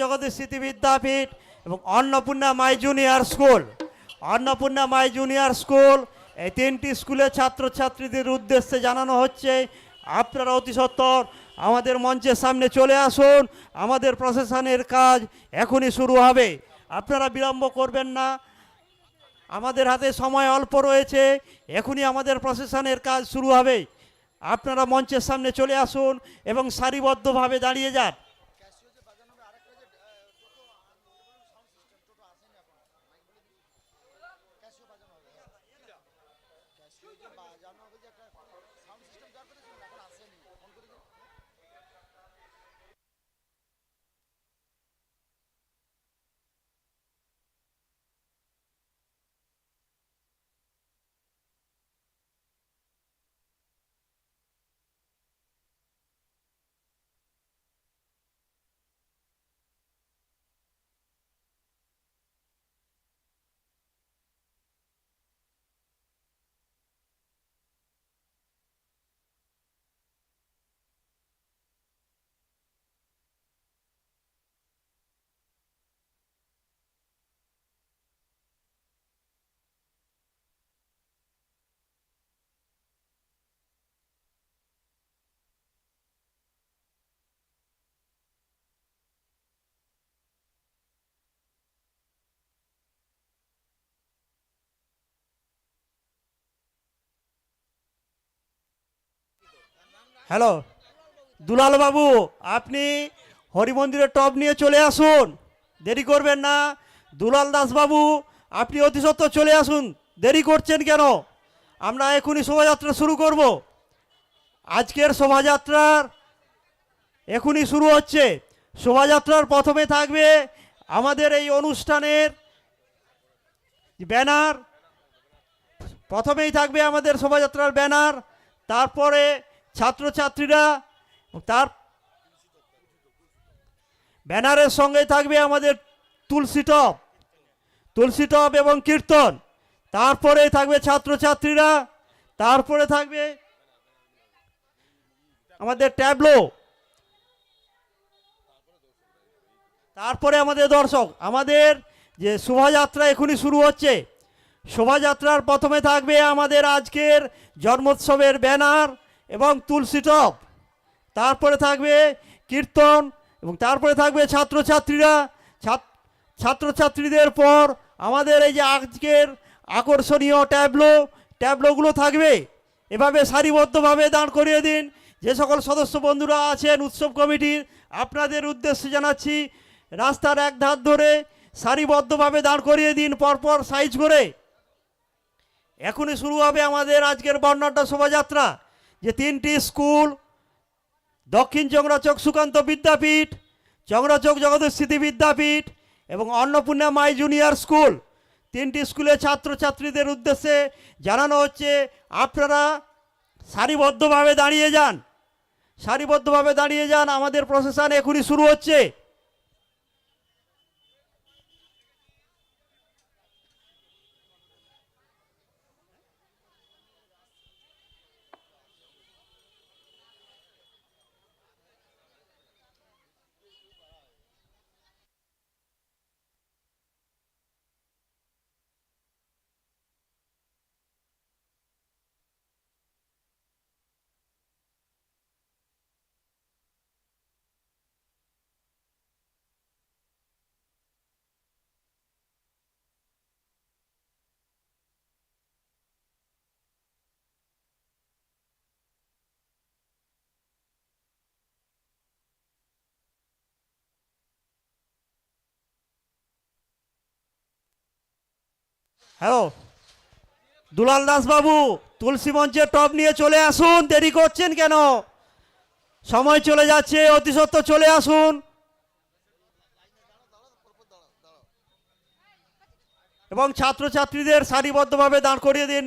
জগদীশ স্মৃতি বিদ্যাপীঠ এবং Annapurna Mai junior school. Annapurna Mai junior school, এই তিনটি স্কুলের ছাত্রছাত্রীদের উদ্দেশ্যে জানানো হচ্ছে, আপনারা অতি সত্বর আমাদের মঞ্চের সামনে চলে আসুন, আমাদের প্রশাসনের কাজ এখনই শুরু হবে। আপনারা বিলম্ব করবেন না, আমাদের হাতে সময় অল্প রয়েছে, এখনই আমাদের প্রশাসনের কাজ শুরু হবে। আপনারা মঞ্চের সামনে চলে আসুন এবং সারিবদ্ধভাবে দাঁড়িয়ে যান। হ্যালো? দুলাল বাবু, আপনি হরিমন্দিরের টপ নিয়ে চলে আসুন। দেরি করবেন না। দুলাল দাস বাবু, আপনি অতি সত্বর চলে আসুন। দেরি করছেন কেন? আমরা এখনই শোভাযাত্রা শুরু করব। আজকের শোভাযাত্রার এখনই শুরু হচ্ছে। শোভাযাত্রার প্রথমে থাকবে আমাদের এই অনুষ্ঠানের ব্যানার। প্রথমেই থাকবে আমাদের শোভাযাত্রার ব্যানার। তারপরে ছাত্রছাত্রীরা, তার ব্যানারের সঙ্গে থাকবে আমাদের তুলসী টপ তুলসী টপ এবং কীর্তন। তারপরে থাকবে ছাত্রছাত্রীরা, তারপরে থাকবে আমাদের ট্যাবলো। তারপরে আমাদের দর্শক, আমাদের যে শোভাযাত্রা এখনই শুরু হচ্ছে। শোভাযাত্রার প্রথমে থাকবে আমাদের আজকের জন্মোৎসবের ব্যানার। এবং তুলসী টপ তারপরে থাকবে কীর্তন এবং তারপরে থাকবে ছাত্রছাত্রীরা। ছাত- ছাত্রছাত্রীদের পর আমাদের এই যে আজকের আকর্ষণীয় ট্যাবলো, ট্যাবলোগুলো থাকবে। এভাবে সারিবদ্ধভাবে দাঁড় করিয়ে দিন। যে সকল সদস্য বন্ধুরা আছেন উৎসব কমিটির, আপনাদের উদ্দেশ্যে জানাচ্ছি, রাস্তার এক ধার ধরে সারিবদ্ধভাবে দাঁড় করিয়ে দিন, পরপর সাইজ করে। এখনই শুরু হবে আমাদের আজকের বর্ণাঢ্য শোভাযাত্রা। যে তিনটি স্কুল, দক্ষিণ চংরাচক সুকান্ত বিদ্যাপীঠ, চংরাচক স্মৃতি বিদ্যাপীঠ এবং অন্নপূর্ণা মাই জুনিয়র স্কুল। তিনটি স্কুলের ছাত্রছাত্রীদের উদ্দেশ্যে জানানো হচ্ছে, আপনারা সারিবদ্ধভাবে দাঁড়িয়ে যান। সারিবদ্ধভাবে দাঁড়িয়ে যান, আমাদের প্রসেশন এখনই শুরু হচ্ছে। হ্যালো? দুলাল দাসবাবু, তুলসী মঞ্চের টপ নিয়ে চলে আসুন, দেরি করছেন কেন? সময় চলে যাচ্ছে অতি সত্য চলে আসুন। এবং ছাত্রছাত্রীদের সারিবদ্ধভাবে দাঁড় করিয়ে দিন।